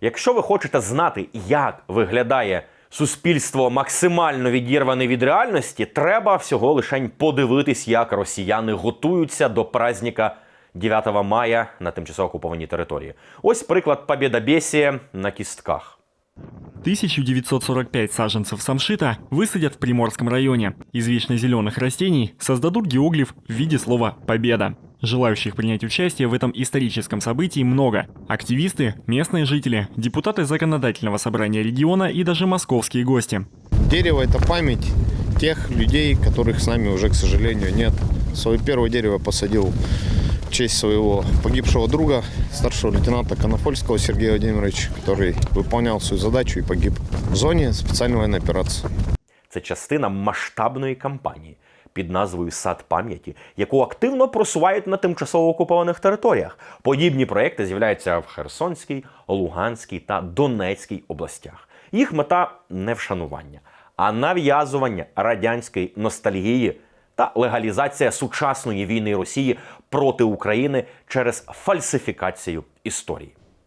Якщо ви хочете знати, як виглядає суспільство максимально відірване від реальності, треба всього лише подивитись, як росіяни готуються до праздника 9 мая на тимчасово окупованій території. Ось приклад побєдобєсія на кістках. 1945 саженцев самшита высадят в Приморском районе. Из вечно зеленых растений создадут геоглиф в виде слова «Победа». Желающих принять участие в этом историческом событии много. Активисты, местные жители, депутаты законодательного собрания региона и даже московские гости. Дерево – это память тех людей, которых с нами уже, к сожалению, нет. Свое первое дерево посадил в честь своего погибшего друга, старшего лейтенанта Конофольского Сергея Владимировича, который выполнял свою задачу и погиб в зоне специальной военной операции. Це частина масштабної кампанії Під назвою Сад пам'яті, яку активно просувають на тимчасово окупованих територіях. Подібні проекти з'являються в Херсонській, Луганській та Донецькій областях. Їх мета не вшанування, а нав'язування радянської ностальгії та легалізація сучасної війни Росії проти України через фальсифікацію історії.